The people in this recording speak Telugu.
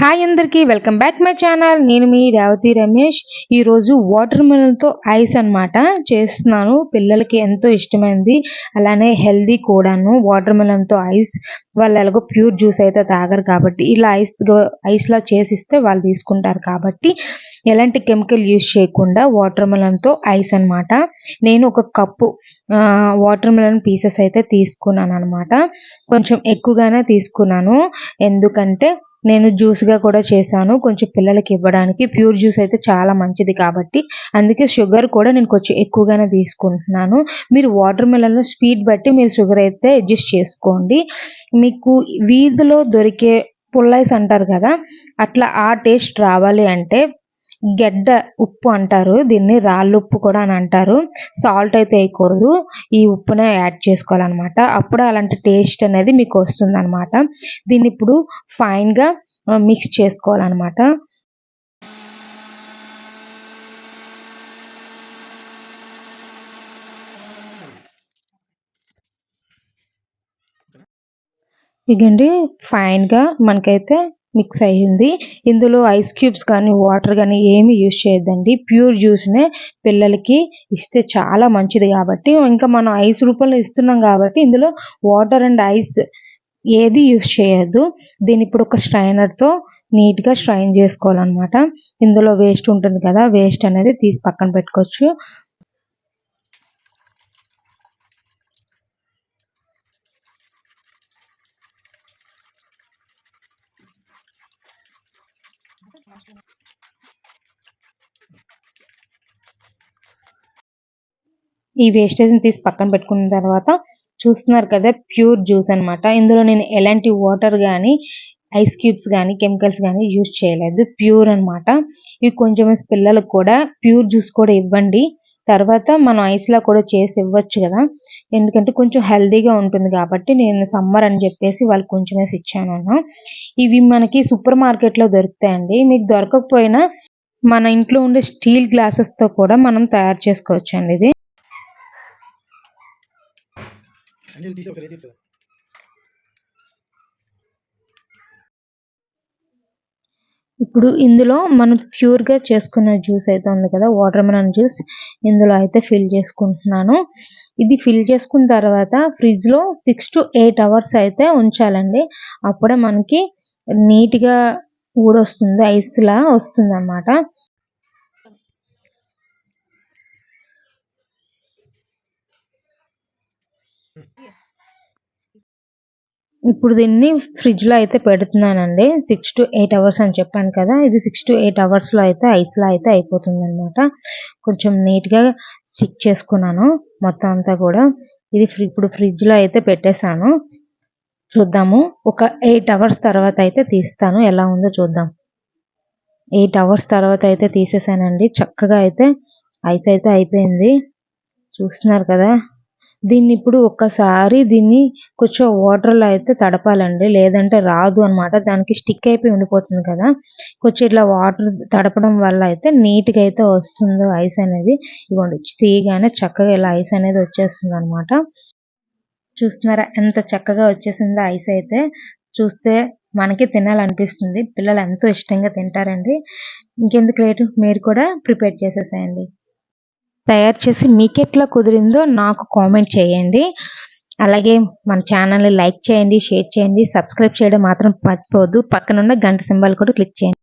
హాయ్ అందరికీ వెల్కమ్ బ్యాక్ మై ఛానల్. నేను మీ రేవతి రమేష్. ఈరోజు వాటర్ మిలన్తో ఐస్ అన్నమాట చేస్తున్నాను. పిల్లలకి ఎంతో ఇష్టమైనది అలానే హెల్దీ కూడాను వాటర్ మిలన్తో ఐస్. వాళ్ళు ఎలాగో ప్యూర్ జ్యూస్ అయితే తాగరు కాబట్టి ఇలా ఐస్ ఐస్లా చేసిస్తే వాళ్ళు తీసుకుంటారు కాబట్టి ఎలాంటి కెమికల్ యూస్ చేయకుండా వాటర్ మిలన్తో ఐస్ అన్నమాట. నేను ఒక కప్పు వాటర్ మిలన్ పీసెస్ అయితే తీసుకున్నాను అనమాట కొంచెం ఎక్కువగానే తీసుకున్నాను. ఎందుకంటే నేను జ్యూస్గా కూడా చేశాను. కొంచెం పిల్లలకి ఇవ్వడానికి. ప్యూర్ జ్యూస్ అయితే చాలా మంచిది కాబట్టి. అందుకే షుగర్ కూడా నేను కొంచెం ఎక్కువగానే తీసుకుంటున్నాను. మీరు వాటర్ మిలన్లో స్పీడ్ బట్టి మీరు షుగర్ అయితే అడ్జస్ట్ చేసుకోండి. మీకు వీధిలో దొరికే పుల్లైస్ అంటారు కదా అట్లా ఆ టేస్ట్ రావాలి అంటే గెడ్డ ఉప్పు అంటారు. దీన్ని రాళ్ళుప్పు కూడా అని అంటారు. సాల్ట్ అయితే వేయకూడదు. ఈ ఉప్పునే యాడ్ చేసుకోవాలన్నమాట. అప్పుడు అలాంటి టేస్ట్ అనేది మీకు వస్తుందన్నమాట. దీన్ని ఇప్పుడు ఫైన్గా మిక్స్ చేసుకోవాలన్నమాట. ఇదండి ఫైన్గా మనకైతే మిక్స్ అయ్యింది. ఇందులో ఐస్ క్యూబ్స్ కానీ వాటర్ కానీ ఏమి యూజ్ చేయొద్దండి. ప్యూర్ జ్యూస్నే పిల్లలకి ఇస్తే చాలా మంచిది కాబట్టి ఇంకా మనం ఐస్ రూపంలో ఇస్తున్నాం కాబట్టి ఇందులో వాటర్ అండ్ ఐస్ ఏది యూజ్ చేయొద్దు. దీని ఇప్పుడు ఒక స్ట్రైనర్తో నీట్గా స్ట్రైన్ చేసుకోవాలన్నమాట. ఇందులో వేస్ట్ ఉంటుంది కదా వేస్ట్ అనేది తీసి పక్కన పెట్టుకోవచ్చు. ఈ వేస్టేజ్ని తీసి పక్కన పెట్టుకున్న తర్వాత చూస్తున్నారు కదా ప్యూర్ జ్యూస్ అనమాట ఇందులో నేను ఎలాంటి వాటర్ కానీ ఐస్ క్యూబ్స్ కానీ కెమికల్స్ కానీ యూజ్ చేయలేదు. ప్యూర్ అనమాట ఇవి కొంచెం పిల్లలకు కూడా ప్యూర్ జ్యూస్ కూడా ఇవ్వండి. తర్వాత మనం ఐస్లా కూడా చేసి ఇవ్వచ్చు కదా. ఎందుకంటే కొంచెం హెల్దీగా ఉంటుంది కాబట్టి నేను సమ్మర్ అని చెప్పేసి వాళ్ళకి కొంచెం వేసి ఇచ్చాను ఇవి మనకి సూపర్ మార్కెట్లో దొరుకుతాయండి. మీకు దొరకకపోయినా మన ఇంట్లో ఉండే స్టీల్ గ్లాసెస్తో కూడా మనం తయారు చేసుకోవచ్చు అండి ఇది ఇప్పుడు ఇందులో మనం ప్యూర్గా చేసుకున్న జ్యూస్ అయితే ఉంది కదా వాటర్ మెలన్ జ్యూస్. ఇందులో అయితే ఫిల్ చేసుకుంటున్నాను. ఇది ఫిల్ చేసుకున్న తర్వాత ఫ్రిడ్జ్లో సిక్స్ టు ఎయిట్ అవర్స్ అయితే ఉంచాలండి. అప్పుడే మనకి నీట్గా ఊడొస్తుంది ఐస్లా వస్తుంది అన్నమాట ఇప్పుడు దీన్ని ఫ్రిడ్జ్లో అయితే పెడుతున్నానండి. సిక్స్ టు ఎయిట్ అవర్స్ అని చెప్పాను కదా ఇది సిక్స్ టు ఎయిట్ అవర్స్లో అయితే ఐస్లో అయితే అయిపోతుంది అనమాట కొంచెం నీట్గా స్టిక్ చేసుకున్నాను మొత్తం అంతా కూడా. ఇది ఇప్పుడు ఫ్రిడ్జ్లో అయితే పెట్టేశాను. చూద్దాము. ఒక ఎయిట్ అవర్స్ తర్వాత అయితే తీస్తాను. ఎలా ఉందో చూద్దాం. ఎయిట్ అవర్స్ తర్వాత అయితే తీసేసానండి చక్కగా అయితే ఐస్ అయితే అయిపోయింది. చూస్తున్నారు కదా. దీన్ని ఇప్పుడు ఒక్కసారి దీన్ని కొంచెం వాటర్లో అయితే తడపాలండి. లేదంటే రాదు అనమాట దానికి స్టిక్ అయిపోయి ఉండిపోతుంది కదా. కొంచెం ఇట్లా వాటర్ తడపడం వల్ల అయితే నీట్గా అయితే వస్తుంది ఐస్ అనేది. ఇవ్వండి తీయగానే చక్కగా ఇలా ఐస్ అనేది వచ్చేస్తుంది అనమాట చూస్తున్నారా? ఎంత చక్కగా వచ్చేసిందో ఐస్ అయితే. చూస్తే మనకి తినాలనిపిస్తుంది. పిల్లలు ఎంతో ఇష్టంగా తింటారండి. ఇంకెందుకు లేటు మీరు కూడా ప్రిపేర్ చేసేసేయండి. తయారు చేసి మీకు ఎట్లా కుదిరిందో నాకు కామెంట్ చేయండి. అలాగే మన ఛానల్ని లైక్ చేయండి షేర్ చేయండి సబ్స్క్రైబ్ చేయడం మాత్రం మర్చిపోవద్దు. పక్కనున్న గంట సింబల్ కూడా క్లిక్ చేయండి.